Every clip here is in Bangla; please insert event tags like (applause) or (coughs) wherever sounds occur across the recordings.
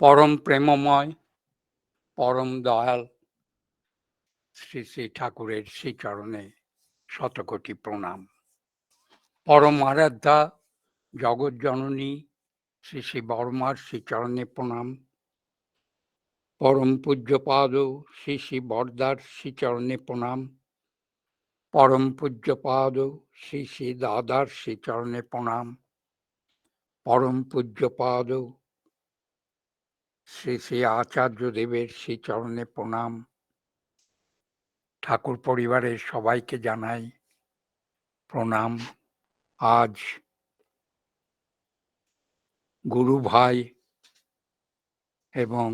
পরম প্রেমময়, পরম দয়াল শ্রী শ্রী ঠাকুরের শ্রীচরণে শতকোটি প্রণাম। পরম আরাধ্যা, জগৎ জননী, শ্রী শ্রী বর্মার শ্রীচরণে প্রণাম। পরম পূজ্যপাদ শ্রী শ্রী বরদার শ্রীচরণে প্রণাম। পরম পূজ্যপাদ শ্রী শ্রী দাদার শ্রীচরণে প্রণাম। পরম পূজ্যপাদ শ্রী শ্রী আচার্য দেবের শ্রী চরণে প্রণাম। ঠাকুর পরিবারের সবাইকে জানাই প্রণাম। আজ গুরু ভাই এবং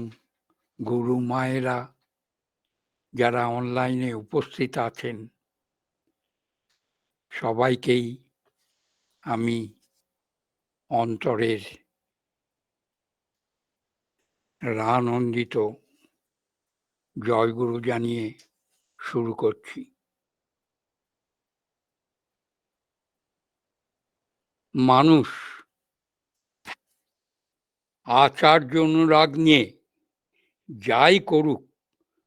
গুরু মায়েরা যারা অনলাইনে উপস্থিত আছেন, সবাইকেই আমি অন্তরের রানন্দিত জয়গুরু জানিয়ে শুরু করছি। মানুষ আচার্য অনুরাগ নিয়ে যাই করুক,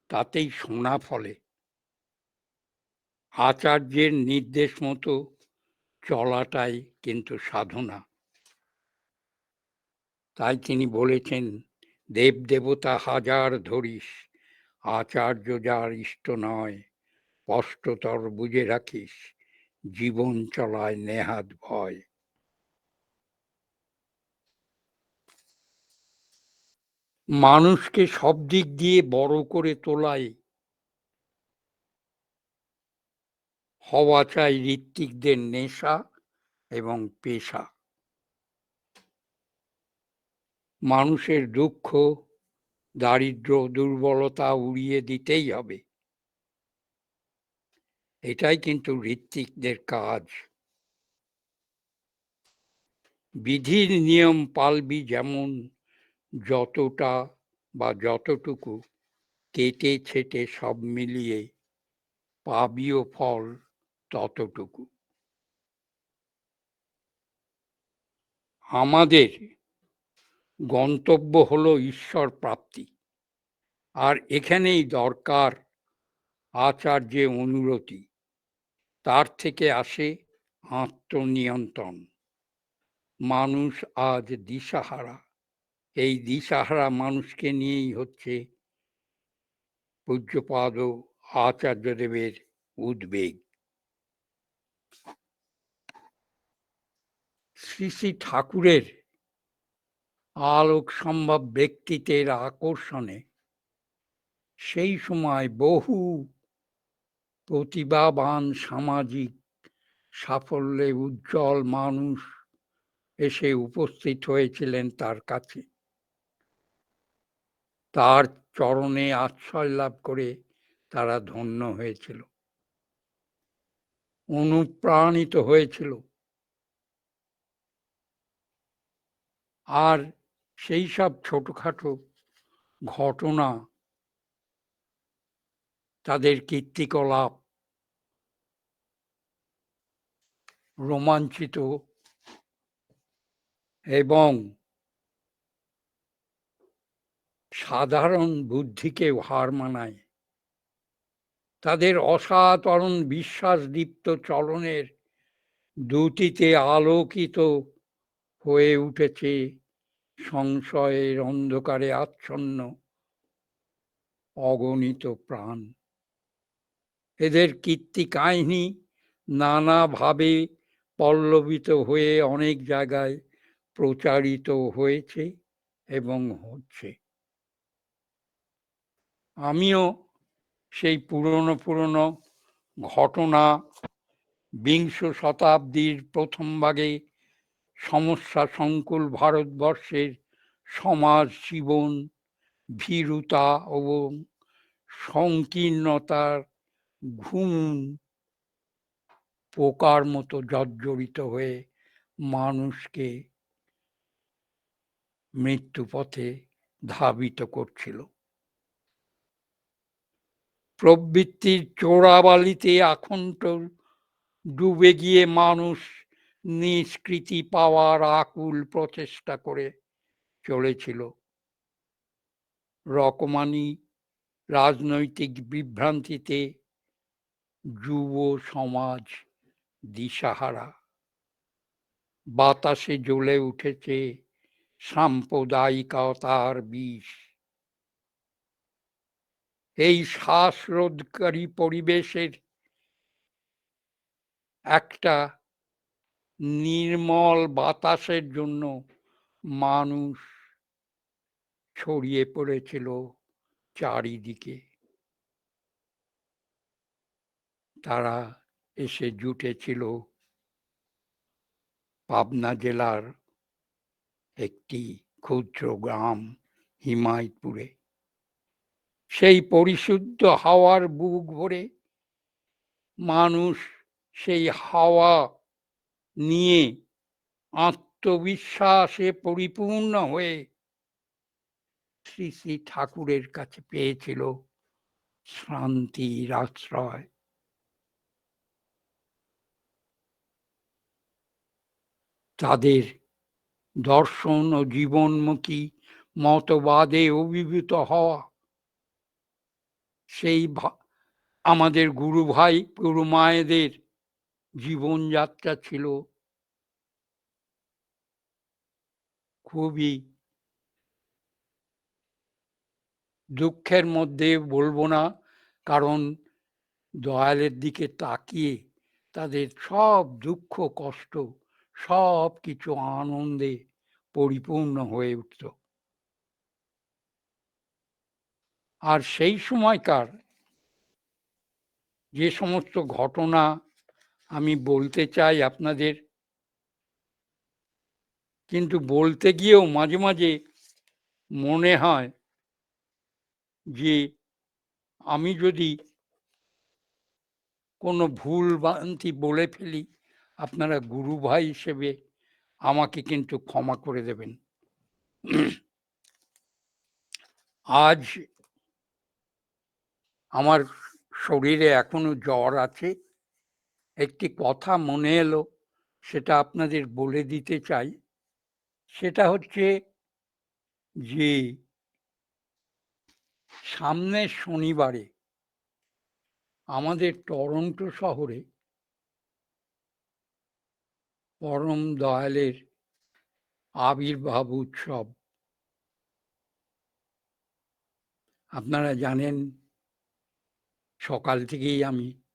তাতেই সোনা ফলে। আচার্যের নির্দেশ মতো চলাটাই কিন্তু সাধনা। তাই তিনি বলেছেন দেব দেবতা হাজার ধরিস, আচার্য যার ইষ্ট নয় স্পষ্টতর বুঝে রাখিস, জীবন চলায় নেহাত ভয়। মানুষকে সব দিক দিয়ে বড় করে তোলায় হওয়া চাই ঋত্বিকদের নেশা এবং পেশা। মানুষের দুঃখ, দারিদ্র, দুর্বলতা উড়িয়ে দিতেই হবে। এটাই কিন্তু ঋত্বিকদের কাজ। বিধির নিয়ম পালবি যেমন যতটা বা যতটুকু, কেটে ছেটে সব মিলিয়ে পাবিও ফল ততটুকু। আমাদের গন্তব্য হলো ঈশ্বর প্রাপ্তি। আর এখানেই দরকার আচার্যে অনুরতি। তার থেকে আসে আত্মনিয়ন্ত্রণ। মানুষ আজ দিশাহারা। এই দিশাহারা মানুষকে নিয়েই হচ্ছে পূজ্যপাদ আচার্যদেবের উদ্বেগ। শ্রী শ্রী ঠাকুরের আলোক সম্ভব ব্যক্তিত্বের আকর্ষণে সেই সময় বহু প্রতিভাবান সামাজিক সাফল্যে উজ্জ্বল মানুষ এসে উপস্থিত হয়েছিলেন তার কাছে। তার চরণে আশ্রয় লাভ করে তারা ধন্য হয়েছিল। অনুপ্রাণিত হয়েছিল। আর সেই সব ছোটোখাটো ঘটনা, তাদের কীর্তিকলাপ, রোমাঞ্চিত এবং সাধারণ বুদ্ধিকে হার মানায়। তাদের অসাধারণ বিশ্বাসদীপ্ত চলনের দুটিতে আলোকিত হয়ে উঠেছে সংশয়ের অন্ধকারে আচ্ছন্ন, অগণিত প্রাণ। এদের কীর্তি কাহিনী নানাভাবে পল্লবিত হয়ে অনেক জায়গায় প্রচারিত হয়েছে এবং হচ্ছে। আমিও সেই পুরনো পুরনো ঘটনা বিংশ শতাব্দীর প্রথম ভাগে সমস্যা সংকুল ভারতবর্ষের সমাজ জীবন, ভীরুতা এবং সংকীর্ণতার ঘুম পোকার মতো জর্জরিত হয়ে মানুষকে মৃত্যুপথে ধাবিত করছিল। প্রবৃত্তির চোরাবালিতে আখণ্ড ডুবে গিয়ে মানুষ নিষ্কৃতি পাওয়ার আকুল প্রচেষ্টা করে চলেছিল। রকমানি রাজনৈতিক বিভ্রান্তিতে যুব সমাজ দিশাহারা। বাতাসে জ্বলে উঠেছে সাম্প্রদায়িকতার বিষ। এই শ্বাসরোধকারী পরিবেশের একটা নির্মল বাতাসের জন্য মানুষ ছড়িয়ে পড়েছিল চারিদিকে। তারা এসে জুটেছিল পাবনা জেলার একটি ক্ষুদ্র গ্রাম হিমায়তপুরে। সেই পরিশুদ্ধ হাওয়ার বুক ভরে মানুষ সেই হাওয়া নিয়ে আত্মবিশ্বাসে পরিপূর্ণ হয়ে শ্রী শ্রী ঠাকুরের কাছে পেয়েছিল শান্তির আশ্রয়। তাদের দর্শন ও জীবনমুখী মতবাদে অভিভূত হওয়া সেই আমাদের গুরু ভাই গুরু মায়েদের জীবনযাত্রা ছিল খুবই দুঃখের মধ্যে বলব না, কারণ দয়ালের দিকে তাকিয়ে তাদের সব দুঃখ, কষ্ট, সব কিছু আনন্দে পরিপূর্ণ হয়ে উঠত। আর সেই সময়কার যে সমস্ত ঘটনা আমি বলতে চাই আপনাদের। কিন্তু বলতে গিয়েও মাঝে মাঝে মনে হয় যে আমি যদি কোনো ভুল বান্তি বলে ফেলি, আপনারা গুরু ভাই হিসেবে আমাকে কিন্তু ক্ষমা করে দেবেন। আজ আমার শরীরে এখনও জ্বর আছে। একটি কথা মনে এলো, সেটা আপনাদের বলে দিতে চাই। সেটা হচ্ছে যে সামনের শনিবারে আমাদের টরন্টো শহরে পরম দয়ালের আবির্ভাব উৎসব। আপনারা জানেন, সকাল থেকেই আমি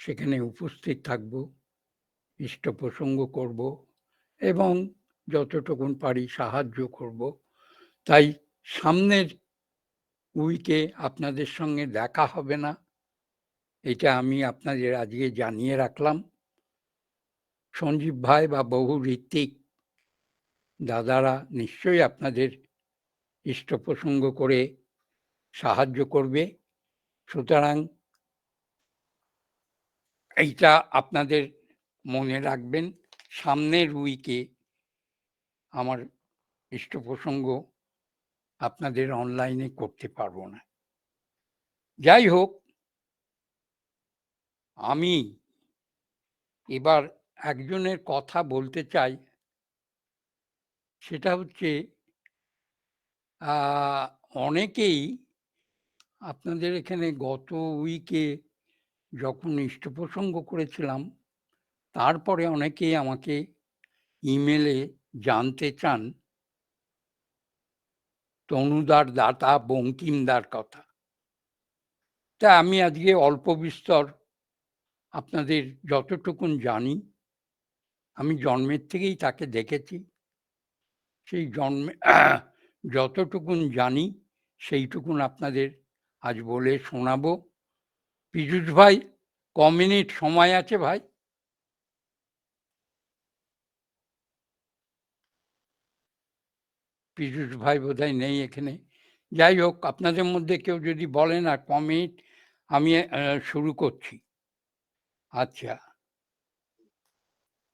সেখানে উপস্থিত থাকব, ইষ্ট প্রসঙ্গ করব এবং যতটুকুন পারি সাহায্য করব। তাই সামনের উইকে আপনাদের সঙ্গে দেখা হবে না, এটা আমি আপনাদের আজকে জানিয়ে রাখলাম। সঞ্জীব ভাই বা বহু ঋত্বিক দাদারা নিশ্চয়ই আপনাদের ইষ্ট প্রসঙ্গ করে সাহায্য করবে। সুতরাং এইটা আপনাদের মনে রাখবেন, সামনের উইকে আমার ইষ্ট প্রসঙ্গ আপনাদের অনলাইনে করতে পারব না। যাই হোক, আমি এবার একজনের কথা বলতে চাই। সেটা হচ্ছে অনেকেই আপনাদের এখানে গত উইকে যখন ইষ্টপ্রসঙ্গ করেছিলাম, তারপরে অনেকেই আমাকে ইমেলে জানতে চান, তনুদার দাতা, বঙ্কিমদার কথা। তা আমি আজকে অল্প বিস্তর আপনাদের যতটুকুন জানি, আমি জন্মের থেকেই তাকে দেখেছি। সেই জন্মে (clears throat) যতটুকুন জানি, সেইটুকুন আপনাদের আজ বলে শোনাবো। পীযুষ ভাই ক মিনিট সময় আছে ভাই? পীযুষ ভাই বোধহয় নেই এখানে। যাই হোক আপনাদের মধ্যে কেউ যদি বলেন আর ক মিনিট আমি শুরু করছি। আচ্ছা।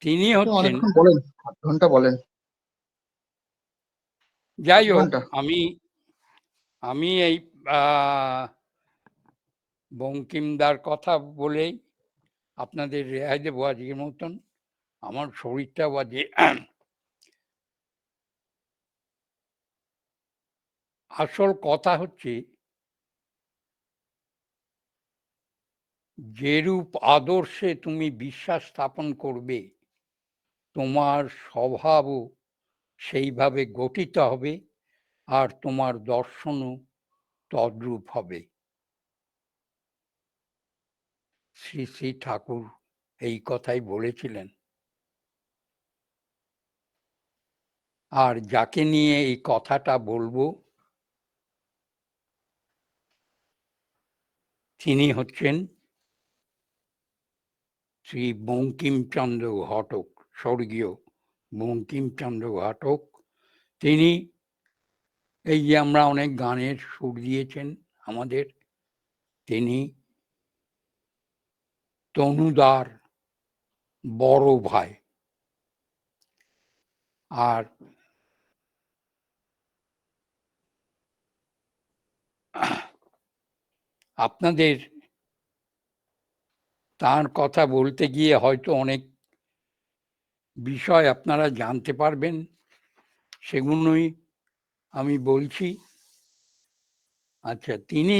তিনি হচ্ছেন বলেন ঘণ্টা বলেন। যাই হোক আমি আমি এই বঙ্কিমদার কথা বলেই আপনাদের রেহাই দেবো আজকের মতন আমার শরীরটা বাজে আসল কথা হচ্ছে যেরূপ আদর্শে তুমি বিশ্বাস স্থাপন করবে, তোমার স্বভাবও সেইভাবে গঠিত হবে আর তোমার দর্শনও তদ্রূপ হবে। শ্রী শ্রী ঠাকুর এই কথাই বলেছিলেন। আর যাকে নিয়ে এই কথাটা বলব, তিনি হচ্ছেন শ্রী বঙ্কিমচন্দ্র ঘটক, স্বর্গীয় বঙ্কিমচন্দ্র ঘটক। তিনি এই যে আমরা অনেক গানের সুর দিয়েছেন আমাদের, তিনি তনুদার বড় ভাই। আর আপনাদের তার কথা বলতে গিয়ে হয়তো অনেক বিষয় আপনারা জানতে পারবেন, সেগুলোই আমি বলছি। আচ্ছা তিনি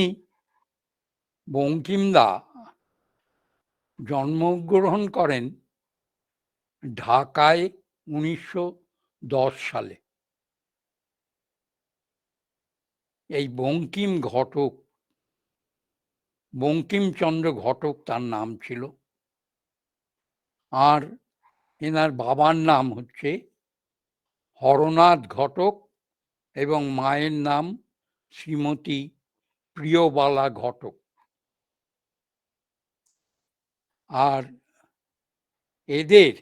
বঙ্কিমদা জন্মগ্রহণ করেন ঢাকায় উনিশশো দশ সালে। এই বঙ্কিম ঘটক, বঙ্কিমচন্দ্র ঘটক তার নাম ছিল। আর এনার বাবার নাম হচ্ছে হরনাথ ঘটক এবং মায়ের নাম শ্রীমতী প্রিয়বালা ঘটক। আর এদের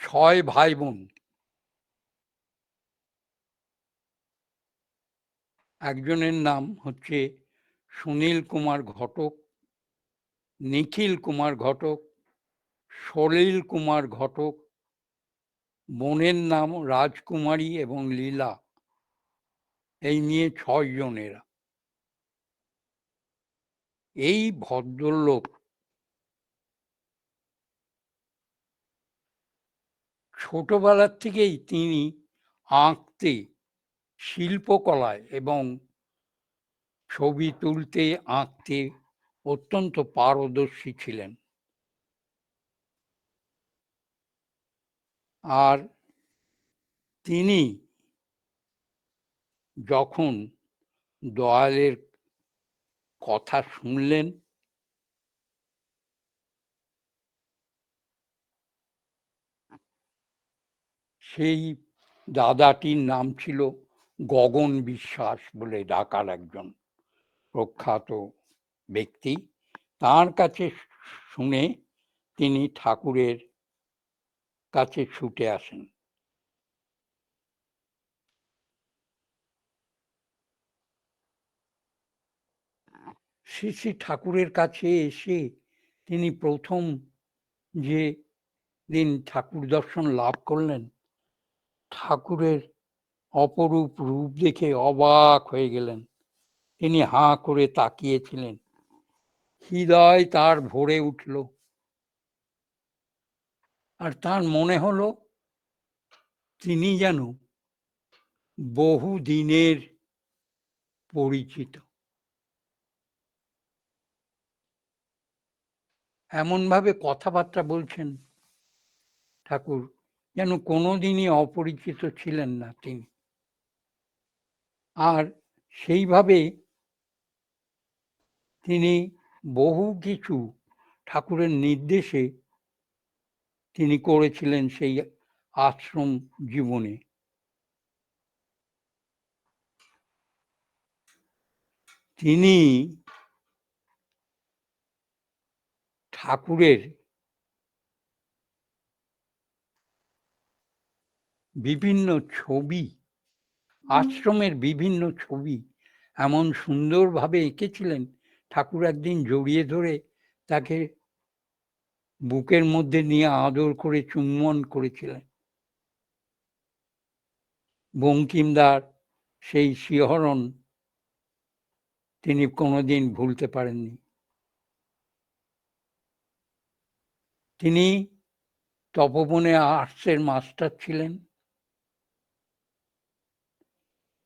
ছয় ভাই বোন একজনের নাম হচ্ছে সুনীল কুমার ঘটক, নিখিল কুমার ঘটক, সলিল কুমার ঘটক, বোনের নাম রাজকুমারী এবং লীলা। এই নিয়ে ছয় জনেরা এই ভদ্রলোক ছোটবেলার থেকেই তিনি আঁকতে, শিল্পকলায় এবং ছবি তুলতে, আঁকতে অত্যন্ত পারদর্শী ছিলেন। আর তিনি যখন দয়ালের কথা শুনলেন? সেই দাদাটির নাম ছিল গগন বিশ্বাস বলে ডাকার একজন প্রখ্যাত ব্যক্তি। তার কাছে শুনে তিনি ঠাকুরের কাছে ছুটে আসেন। শ্রী শ্রী ঠাকুরের কাছে এসে তিনি প্রথম যে দিন ঠাকুর দর্শন লাভ করলেন, ঠাকুরের অপরূপ রূপ দেখে অবাক হয়ে গেলেন। তিনি হাঁ করে তাকিয়েছিলেন। হৃদয় তার ভরে উঠল। আর তার মনে হলো, তিনি যেন বহু দিনের পরিচিত। এমনভাবে কথাবার্তা বলছেন ঠাকুর, যেন কোনোদিনই অপরিচিত ছিলেন না তিনি। আর সেইভাবে তিনি বহু কিছু ঠাকুরের নির্দেশে তিনি করেছিলেন সেই আশ্রম জীবনে। তিনি ঠাকুরের বিভিন্ন ছবি আশ্রমের বিভিন্ন ছবি এমন সুন্দরভাবে এঁকেছিলেন। ঠাকুর একদিন জড়িয়ে ধরে তাকে বুকের মধ্যে নিয়ে আদর করে চুম্বন করেছিলেন। বঙ্কিমদার সেই শিহরণ তিনি কোনোদিন ভুলতে পারেননি। তিনি তপবনে আর্টসের মাস্টার ছিলেন।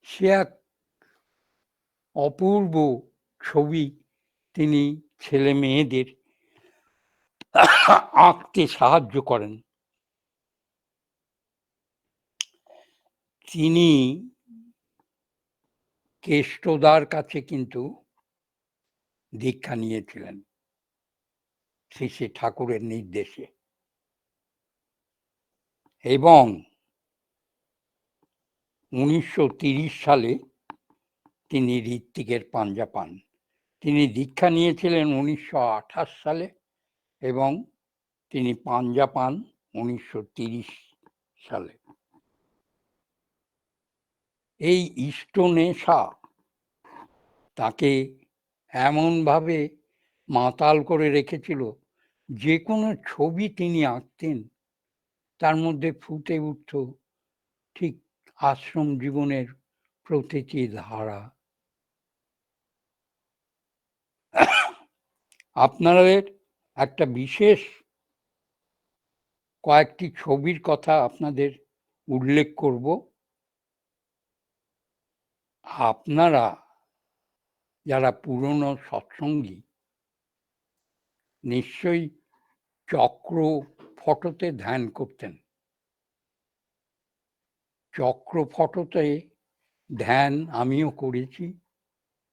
সে এক অপূর্ব ছবি তিনি ছেলে মেয়েদের আঁকতে সাহায্য করেন। তিনি কেষ্টদার কাছে কিন্তু দীক্ষা নিয়েছিলেন। শ্রী শ্রী ঠাকুরের নির্দেশে। এবং উনিশশো সালে তিনি ঋত্বিকের পাঞ্জা পান। তিনি দীক্ষা নিয়েছিলেন উনিশশো আঠাশ সালে এবং তিনি পাঞ্জা পান উনিশশো সালে। এই ইষ্টনেশা তাকে এমনভাবে মাতাল করে রেখেছিল যে কোনো ছবি তিনি আঁকতেন, তার মধ্যে ফুটে উঠত ঠিক আশ্রম জীবনের প্রতিটি ধারা। আপনাদের একটা বিশেষ কয়েকটি ছবির কথা আপনাদের উল্লেখ করব। আপনারা যারা পুরনো সৎসঙ্গী নিশ্চয়ই চক্র ফটোতে ধ্যান করতেন। চক্র ফটোতে ধ্যান আমিও করেছি।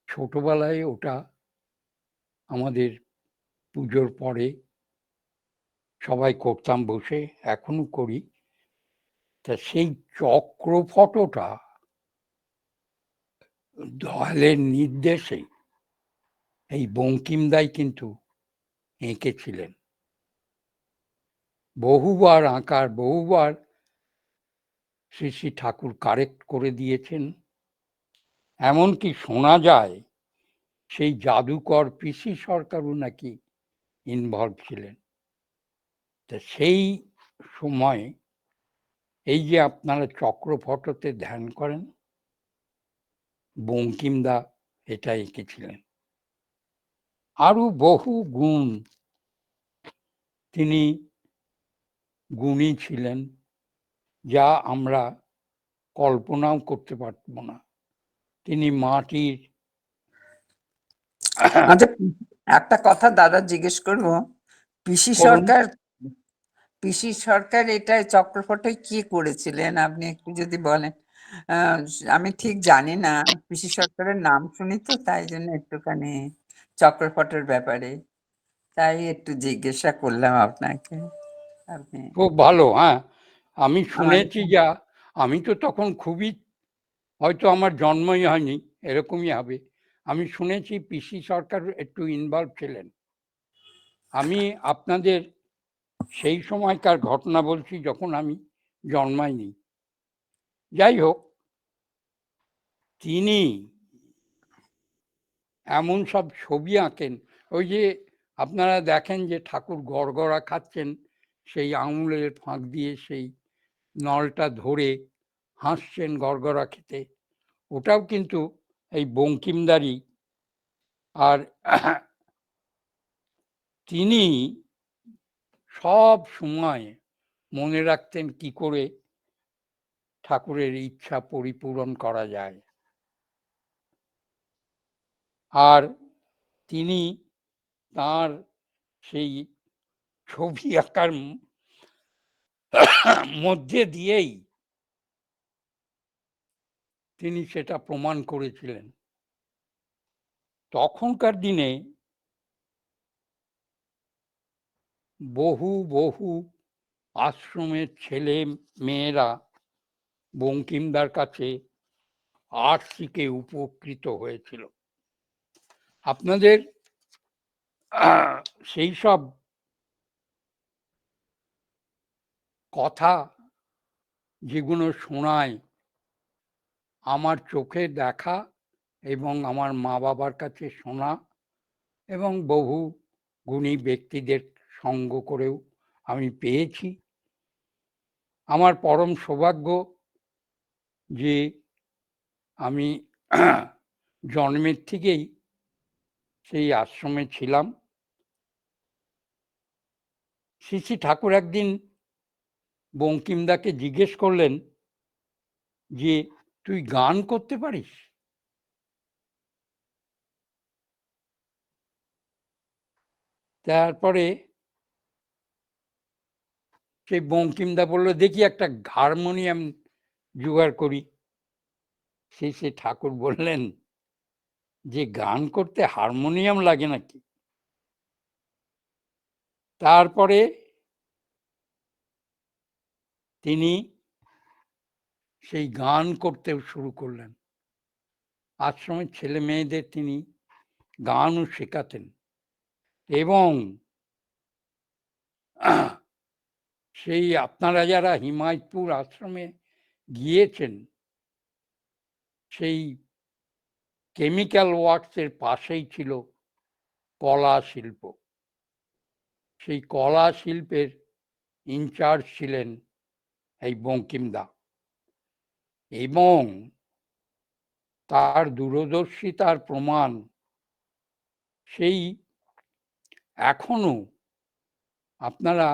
ছোটবেলায় ওটা আমাদের পুজোর পরে সবাই করতাম বসে এখনও করি। তা সেই চক্র ফটোটা দলের নির্দেশে, এই বঙ্কিমদাই কিন্তু এঁকেছিলেন। বহুবার আঁকার, বহুবার শ্রী শ্রী ঠাকুর কারেক্ট করে দিয়েছেন। এমনকি শোনা যায়, সেই জাদুকর পিসি সরকারও নাকি ইনভলভ ছিলেন। তা সেই সময় এই যে আপনারা চক্র ফটোতে ধ্যান করেন, বঙ্কিমদা এটা এঁকেছিলেন। আরও বহু গুণ তিনি গুণী ছিলেন যা আমরা কল্পনাও করতে পারব না। তিনি মাটির আচ্ছা একটা কথা দাদা জিজ্ঞেস করব। পিসি সরকার পিসি সরকার এটা চক্রফটে কি করেছিলেন? আপনি একটু যদি বলেন। আহ, আমি ঠিক জানি না। পিসি সরকারের নাম শুনি তো তাই জন্য একটুখানি চক্রফটের ব্যাপারে। তাই একটু জিজ্ঞাসা করলাম আপনাকে। আপনি খুব ভালো হ্যাঁ। আমি শুনেছি যা আমি তো তখন খুবই হয়তো আমার জন্মই হয়নি এরকমই হবে। আমি শুনেছি পিসি সরকার একটু ইনভলভ ছিলেন। আমি আপনাদের সেই সময়কার ঘটনা বলছি যখন আমি জন্মাইনি। যাই হোক তিনি এমন সব ছবি আঁকেন। ওই যে আপনারা দেখেন যে ঠাকুর গড়গড়া খাচ্ছেন, সেই আঙুলের ফাঁক দিয়ে সেই নলটা ধরে হাসছেন গড়গড়া খেতে। ওটাও কিন্তু এই বঙ্কিমদারি। আর তিনি সব সময় মনে রাখতেন কি করে ঠাকুরের ইচ্ছা পরিপূরণ করা যায়। আর তিনি তার সেই ছবি আঁকার (coughs) মধ্যে দিয়েই তিনি সেটা প্রমাণ করেছিলেন। তখনকার দিনে বহু বহু আশ্রমের ছেলে মেয়েরা বঙ্কিমদার কাছে আর্ট শিখে উপকৃত হয়েছিল। আপনাদের সেই সব কথা যেগুলো শোনায় আমার চোখে দেখা এবং আমার মা বাবার কাছে শোনা এবং বহু গুণী ব্যক্তিদের সঙ্গ করেও আমি পেয়েছি। আমার পরম সৌভাগ্য যে আমি (clears throat) জন্মের থেকেই সেই আশ্রমে ছিলাম। শ্রী ঠাকুর একদিন বঙ্কিমদাকে জিজ্ঞেস করলেন যে, তুই গান করতে পারিস? তারপরে সেই বঙ্কিমদা বলল, দেখি একটা হারমোনিয়াম জোগাড় করি। সেই সে ঠাকুর বললেন যে গান করতে হারমোনিয়াম লাগে নাকি? তারপরে তিনি সেই গান করতেও শুরু করলেন। আশ্রমের ছেলে মেয়েদের তিনি গানও শেখাতেন এবং সেই আপনারা যারা হিমায়তপুর আশ্রমে গিয়েছেন, সেই কেমিক্যাল ওয়ার্কসের পাশেই ছিল কলা শিল্প। সেই কলা শিল্পের ইনচার্জ ছিলেন এই বঙ্কিমদা এবং তার দূরদর্শিতার প্রমাণ সেই এখনও আপনারা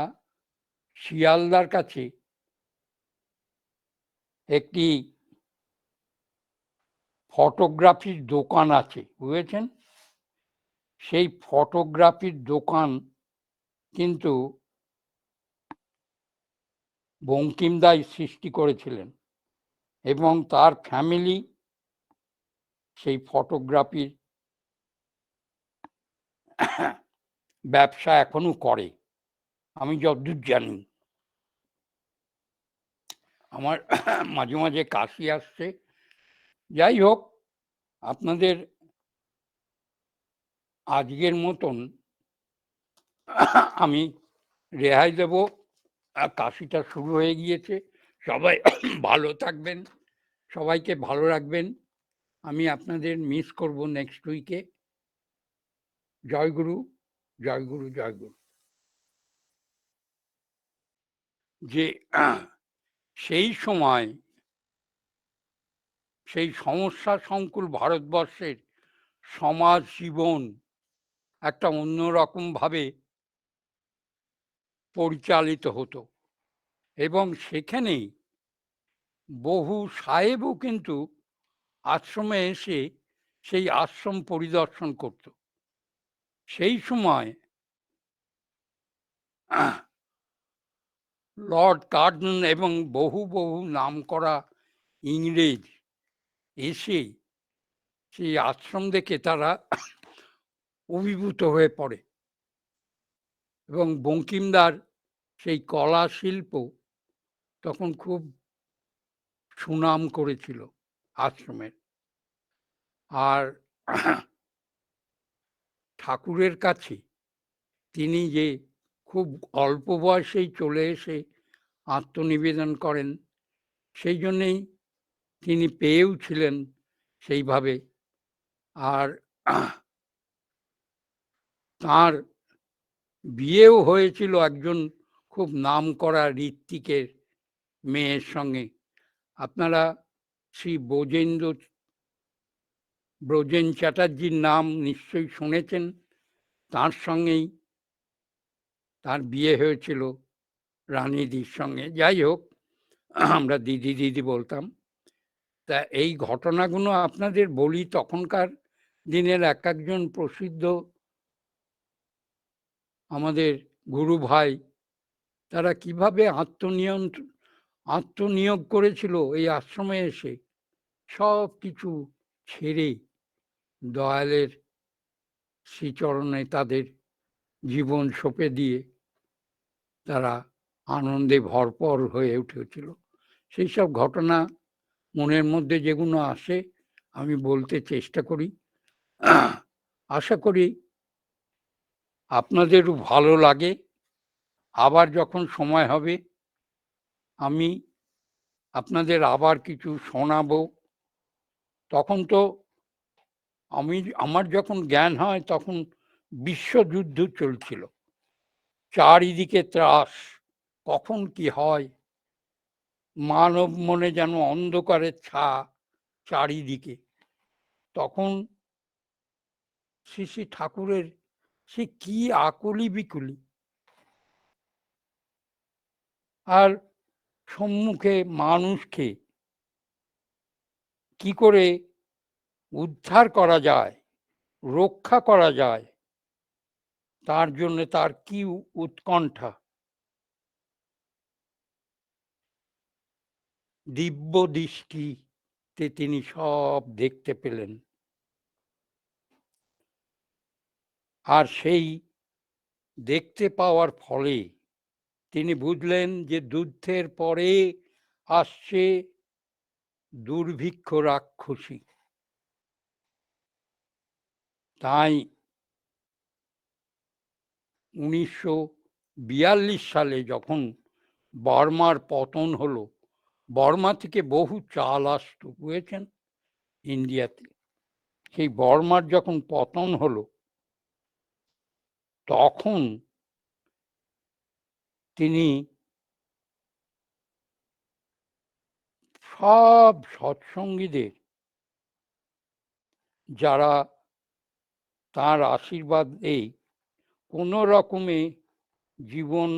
শিয়ালদার কাছে একটি ফটোগ্রাফির দোকান আছে, বুঝেছেন? সেই ফটোগ্রাফির দোকান কিন্তু বঙ্কিমদাই সৃষ্টি করেছিলেন এবং তার ফ্যামিলি সেই ফটোগ্রাফির ব্যবসা এখনও করে, আমি যতদূর জানি। আমার মাঝে মাঝে কাশি আসছে যাই হোক আপনাদের আজকের মতন আমি রেহাই দেব। আর কাশিটা শুরু হয়ে গিয়েছে। সবাই ভালো থাকবেন, সবাইকে ভালো রাখবেন। আমি আপনাদের মিস করব নেক্সট উইকে জয়গুরু জয়গুরু জয়গুরু যে সেই সময় সেই সমস্যা সংকুল ভারতবর্ষের সমাজ জীবন একটা অন্যরকম ভাবে পরিচালিত হতো। এবং সেখানেই বহু সাহেবও কিন্তু আশ্রমে এসে সেই আশ্রম পরিদর্শন করত। সেই সময় লর্ড কার্জন এবং বহু বহু নামকরা ইংরেজ এসে সেই আশ্রম দেখে তারা অভিভূত হয়ে পড়ে। এবং বঙ্কিমদার সেই কলা শিল্প তখন খুব সুনাম করেছিল আশ্রমের। আর ঠাকুরের কাছে তিনি যে খুব অল্প বয়সেই চলে এসে আত্মনিবেদন করেন, সেই জন্যেই তিনি পেয়েও ছিলেন সেইভাবে। আর তার বিয়েও হয়েছিল একজন খুব নাম করা ঋত্বিকের মেয়ের সঙ্গে। আপনারা শ্রী ব্রজেন্দ্র, ব্রজেন চ্যাটার্জির নাম নিশ্চয়ই শুনেছেন। তার সঙ্গেই তার বিয়ে হয়েছিল রানীদির সঙ্গে। যাই হোক, আমরা দিদি দিদি বলতাম। তা এই ঘটনাগুলো আপনাদের বলি তখনকার দিনের এক একজন প্রসিদ্ধ আমাদের গুরু ভাই, তারা কীভাবে আত্মনিয়ন্ত্রণ আত্মনিয়োগ করেছিল এই আশ্রমে এসে সব কিছু ছেড়ে দয়ালের শ্রীচরণে তাদের জীবন সঁপে দিয়ে তারা আনন্দে ভরপর হয়ে উঠেছিল। সেই সব ঘটনা মনের মধ্যে যেগুলো আসে, আমি বলতে চেষ্টা করি। আশা করি আপনাদেরও ভালো লাগে। আবার যখন সময় হবে, আমি আপনাদের আবার কিছু শোনাবো। তখন তো আমি, আমার যখন জ্ঞান হয়, তখন বিশ্বযুদ্ধ চলছিল। চারিদিকে ত্রাস, কখন কি হয়? মানব মনে যেন অন্ধকারের ছা চারিদিকে। তখন শ্রী শ্রী ঠাকুরের সে কি আকুলি বিকুলি। আর সম্মুখে মানুষকে কি করে উদ্ধার করা যায়, রক্ষা করা যায়, তার জন্য তার কি উৎকণ্ঠা। দিব্য দৃষ্টিতে তিনি সব দেখতে পেলেন। আর সেই দেখতে পাওয়ার ফলে তিনি বুঝলেন যে যুদ্ধের পরে আসছে দুর্ভিক্ষ রাক্ষসী। তাই উনিশশো বিয়াল্লিশ সালে যখন বর্মার পতন হলো বর্মা থেকে বহু চাল আসতো, বুঝেছেন? ইন্ডিয়াতে। সেই বর্মার যখন পতন হলো, তখন তিনি সব সৎসঙ্গীদের, যারা তার আশীর্বাদ এই কোনো রকমে জীবন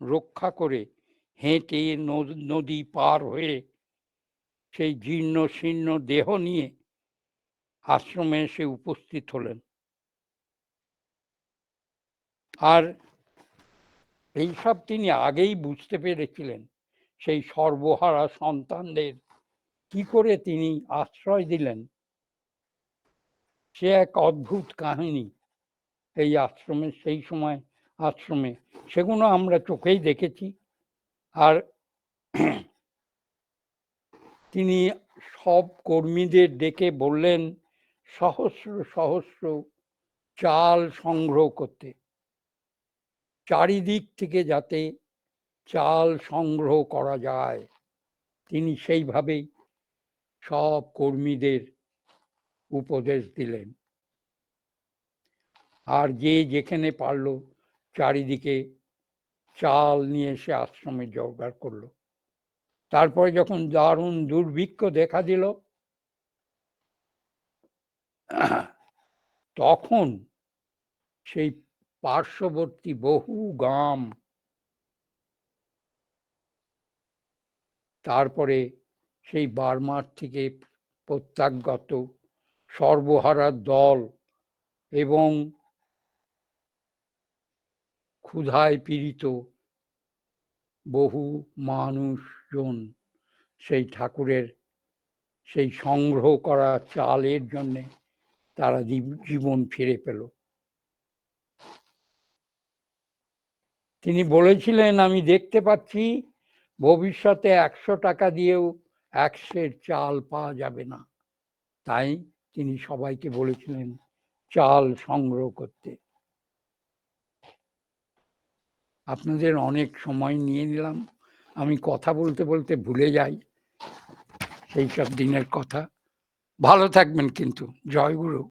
রক্ষা করে হেঁটে নদী পার হয়ে সেই জীর্ণ শীর্ণ দেহ নিয়ে আশ্রমে এসে উপস্থিত হলেন। আর এইসব তিনি আগেই বুঝতে পেরেছিলেন সেই সর্বহারা সন্তানদের কি করে তিনি আশ্রয় দিলেন। সে এক অদ্ভুত কাহিনী এই আশ্রমে, সেই সময় আশ্রমে, সেগুলো আমরা চোখেই দেখেছি। আর তিনি সব কর্মীদের ডেকে বললেন, সহস্র সহস্র চাল সংগ্রহ করতে। চারিদিক থেকে যাতে চাল সংগ্রহ করা যায়। তিনি সেইভাবেই সব কর্মীদের উপদেশ দিলেন। আর যে যেখানে পারল চারিদিকে চাল নিয়ে এসে আশ্রমে জোগাড় করল। তারপরে যখন দারুণ দুর্ভিক্ষ দেখা দিল, তখন সেই পার্শ্ববর্তী বহু গ্রাম তারপরে সেই বার্মার থেকে প্রত্যাগত সর্বহারার দল এবং ক্ষুধায় পীড়িত বহু মানুষজন সেই ঠাকুরের সেই সংগ্রহ করা চালের জন্যে তারা জীবন ফিরে পেল। তিনি বলেছিলেন, আমি দেখতে পাচ্ছি, ভবিষ্যতে একশো টাকা দিয়েও একশের চাল পাওয়া যাবে না। তাই তিনি সবাইকে বলেছিলেন, চাল সংগ্রহ করতে। আপনাদের অনেক সময় নিয়ে নিলাম। আমি কথা বলতে বলতে ভুলে যাই। সেই সব দিনের কথা। ভালো থাকবেন কিন্তু। জয় গুরু।